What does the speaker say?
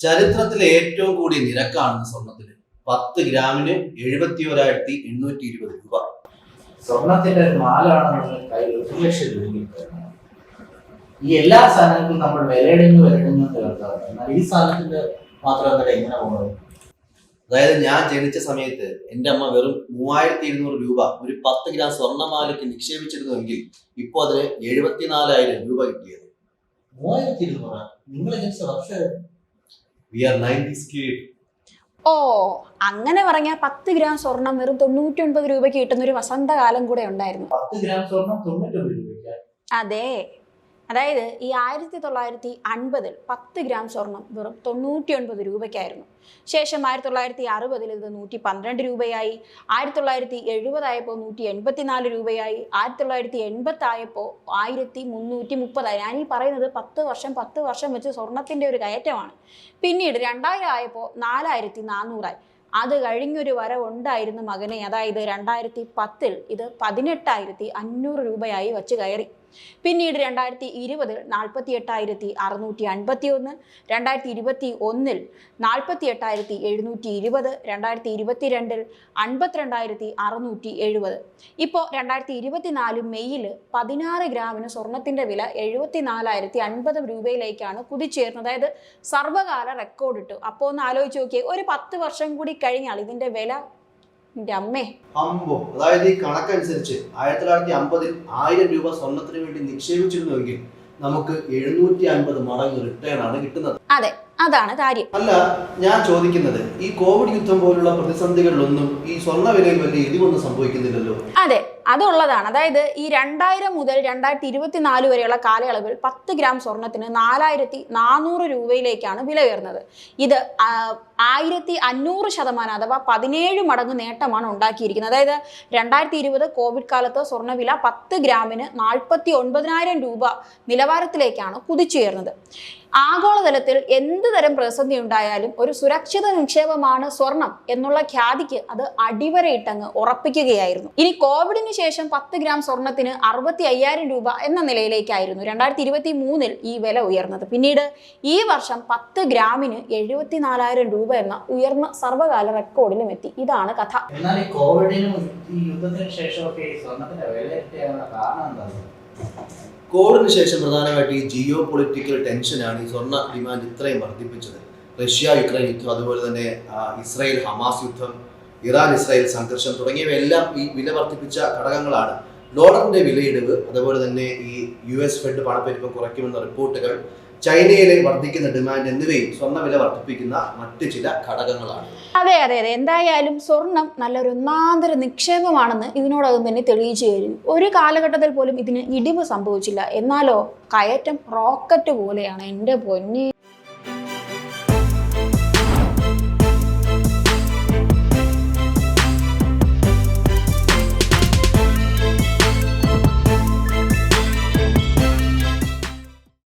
ചരിത്രത്തിലെ ഏറ്റവും കൂടിയ നിരക്കാണ് സ്വർണത്തിന്. പത്ത് ഗ്രാമിന് എഴുപത്തി ഒരായിരത്തി എണ്ണൂറ്റി ഇരുപത് രൂപ. സ്വർണത്തിന്റെ ഒരു നമ്മുടെ കയ്യിൽ ഒരു ലക്ഷം രൂപ ഈ എല്ലാ സാധനങ്ങൾക്കും നമ്മൾ വിലയിടുന്നു വിലയിടുന്നു എന്ന് എന്നാൽ ഈ സാധനത്തിന്റെ മാത്രം എന്താ എങ്ങനെ പോകുന്നത്? അതായത് ഞാൻ ജനിച്ച സമയത്ത് എന്റെ അമ്മ വെറും മൂവായിരത്തി ഇരുന്നൂറ് രൂപ ഒരു പത്ത് ഗ്രാം സ്വർണമാലയ്ക്ക് നിക്ഷേപിച്ചിരുന്നുവെങ്കിൽ ഇപ്പോൾ അതിന് എഴുപത്തിനാലായിരം രൂപ കിട്ടിയത്. മൂവായിരത്തി ഇരുന്നൂറ് നിങ്ങൾ ജനിച്ച വർഷം വി ആർ നയന്റീസ് കിഡ് ഓ അങ്ങനെ പറഞ്ഞാൽ പത്ത് ഗ്രാം സ്വർണം വെറും തൊണ്ണൂറ്റി ഒൻപത് രൂപയ്ക്ക് കിട്ടുന്ന ഒരു വസന്തകാലം കൂടെ ഉണ്ടായിരുന്നു. പത്ത് ഗ്രാം സ്വർണം രൂപയ്ക്ക്. അതെ. അതായത് ഈ ആയിരത്തി തൊള്ളായിരത്തി അൻപതിൽ പത്ത് ഗ്രാം സ്വർണം വെറും തൊണ്ണൂറ്റി ഒൻപത് രൂപയ്ക്കായിരുന്നു. ശേഷം ആയിരത്തി തൊള്ളായിരത്തി അറുപതിൽ ഇത് നൂറ്റി പന്ത്രണ്ട് രൂപയായി. ആയിരത്തി തൊള്ളായിരത്തി എഴുപതായപ്പോൾ നൂറ്റി എൺപത്തിനാല് രൂപയായി. ആയിരത്തി തൊള്ളായിരത്തി എൺപത്തായപ്പോൾ ആയിരത്തി മുന്നൂറ്റി മുപ്പതായി ഞാൻ ഈ പറയുന്നത് പത്ത് വർഷം പത്ത് വർഷം വെച്ച് സ്വർണത്തിന്റെ ഒരു കയറ്റമാണ്. പിന്നീട് രണ്ടായിരം ആയപ്പോൾ നാലായിരത്തി നാനൂറായി അത് കഴിഞ്ഞൊരു വരവുണ്ടായിരുന്നു മകനെ. അതായത് രണ്ടായിരത്തി പത്തിൽ ഇത് പതിനെട്ടായിരത്തി അഞ്ഞൂറ് രൂപയായി വച്ച് കയറി. പിന്നീട് രണ്ടായിരത്തി ഇരുപതിൽ നാൽപ്പത്തി എട്ടായിരത്തി അറുന്നൂറ്റി അൻപത്തി ഒന്ന് രണ്ടായിരത്തി ഇരുപത്തി ഒന്നിൽ നാൽപ്പത്തി എട്ടായിരത്തി എഴുന്നൂറ്റി ഇരുപത് രണ്ടായിരത്തി ഇരുപത്തി രണ്ടിൽ അൻപത്തിരണ്ടായിരത്തി അറുന്നൂറ്റി എഴുപത് ഇപ്പോൾ രണ്ടായിരത്തി ഇരുപത്തിനാല് മെയ്യിൽ പതിനാറ് ഗ്രാമിന് സ്വർണത്തിന്റെ വില എഴുപത്തിനാലായിരത്തി അൻപത് രൂപയിലേക്കാണ് കുതിച്ചേർന്നത്. അതായത് സർവകാല റെക്കോർഡ് ഇട്ടു അപ്പോൾ ഒന്ന് ആലോചിച്ച് നോക്കിയേ ഒരു പത്ത് വർഷം കൂടി കഴിഞ്ഞാൽ ഇതിന്റെ വില അമ്മേ. അമ്പോ. അതായത് ഈ കണക്കനുസരിച്ച് ആയിരത്തി തൊള്ളായിരത്തി അമ്പതിൽ ആയിരം രൂപ സ്വർണത്തിന് വേണ്ടി നിക്ഷേപിച്ചിരുന്നുവെങ്കിൽ നമുക്ക് എഴുന്നൂറ്റി അൻപത് മടങ്ങ് റിട്ടേൺ ആണ് കിട്ടുന്നത്. അതെ. അതാണ് കാര്യം. അല്ല ഞാൻ ചോദിക്കുന്നത് ഈ കോവിഡ് യുദ്ധം പോലുള്ള പ്രതിസന്ധികളിലൊന്നും ഈ സ്വർണ വിലയിൽ വലിയ ഇടിവൊന്നും സംഭവിക്കുന്നില്ലല്ലോ? അതെ അതുള്ളതാണ്. അതായത് ഈ രണ്ടായിരം മുതൽ രണ്ടായിരത്തി ഇരുപത്തിനാല് വരെയുള്ള കാലയളവിൽ പത്ത് ഗ്രാം സ്വർണത്തിന് നാലായിരത്തി നാനൂറ് രൂപയിലേക്കാണ് വില ഉയർന്നത്. ഇത് ആയിരത്തി അഞ്ഞൂറ് ശതമാനം അഥവാ പതിനേഴ് മടങ്ങ് നേട്ടമാണ് ഉണ്ടാക്കിയിരിക്കുന്നത്. അതായത് രണ്ടായിരത്തി ഇരുപത് കോവിഡ് കാലത്ത് സ്വർണവില പത്ത് ഗ്രാമിന് നാൽപ്പത്തി ഒൻപതിനായിരം രൂപ നിലവാരത്തിലേക്കാണ് കുതിച്ചുയർന്നത്. ആഗോളതലത്തിൽ എന്ത് തരം പ്രതിസന്ധി ഉണ്ടായാലും ഒരു സുരക്ഷിത നിക്ഷേപമാണ് സ്വർണം എന്നുള്ള ഖ്യാതിക്ക് അത് അടിവരയിട്ടങ്ങ് ഉറപ്പിക്കുകയായിരുന്നു. ഇനി കോവിഡിന് ശേഷം പത്ത് ഗ്രാം സ്വർണത്തിന് അറുപത്തി അയ്യായിരം രൂപ എന്ന നിലയിലേക്കായിരുന്നു രണ്ടായിരത്തി ഇരുപത്തി മൂന്നിൽ ഈ വില ഉയർന്നത്. പിന്നീട് ഈ വർഷം പത്ത് ഗ്രാമിന് എഴുപത്തിനാലായിരം രൂപ എന്ന ഉയർന്ന സർവകാല റെക്കോർഡിലും എത്തി. ഇതാണ് കഥ. എന്നാൽ കോവിഡിനും യുദ്ധത്തിന് ശേഷമൊക്കെ കാരണം കോവിഡിന് ശേഷം പ്രധാനമായിട്ട് ഈ ജിയോ പൊളിറ്റിക്കൽ ടെൻഷനാണ് ഈ സ്വർണ ഡിമാൻഡ് ഇത്രയും വർദ്ധിപ്പിച്ചത്. റഷ്യ യുക്രൈൻ യുദ്ധം അതുപോലെ തന്നെ ഇസ്രായേൽ ഹമാസ് യുദ്ധം ഇറാൻ ഇസ്രായേൽ സംഘർഷം തുടങ്ങിയവയെല്ലാം ഈ വില വർദ്ധിപ്പിച്ച ഘടകങ്ങളാണ്. ഡോളറിന്റെ വിലയിടിവ് അതുപോലെ തന്നെ ഈ യു എസ് ഫെഡ് പണപ്പെരുപ്പം കുറയ്ക്കുമെന്ന റിപ്പോർട്ടുകൾ ചൈനയിലെ വർദ്ധിക്കുന്ന ഡിമാൻഡ് എന്നിവയും സ്വർണ വില വർദ്ധിപ്പിക്കുന്ന മറ്റ് ചില ഘടകങ്ങളാണ്. അതെ അതെ അതെ. എന്തായാലും സ്വർണം നല്ലൊരു ഒന്നാന്തര നിക്ഷേപമാണെന്ന് ഇതിനോടകം തന്നെ തെളിയിച്ചു കഴിഞ്ഞു ഒരു കാലഘട്ടത്തിൽ പോലും ഇതിന് ഇടിവ് സംഭവിച്ചില്ല. എന്നാലോ കയറ്റം റോക്കറ്റ് പോലെയാണ് എന്റെ പൊന്നി.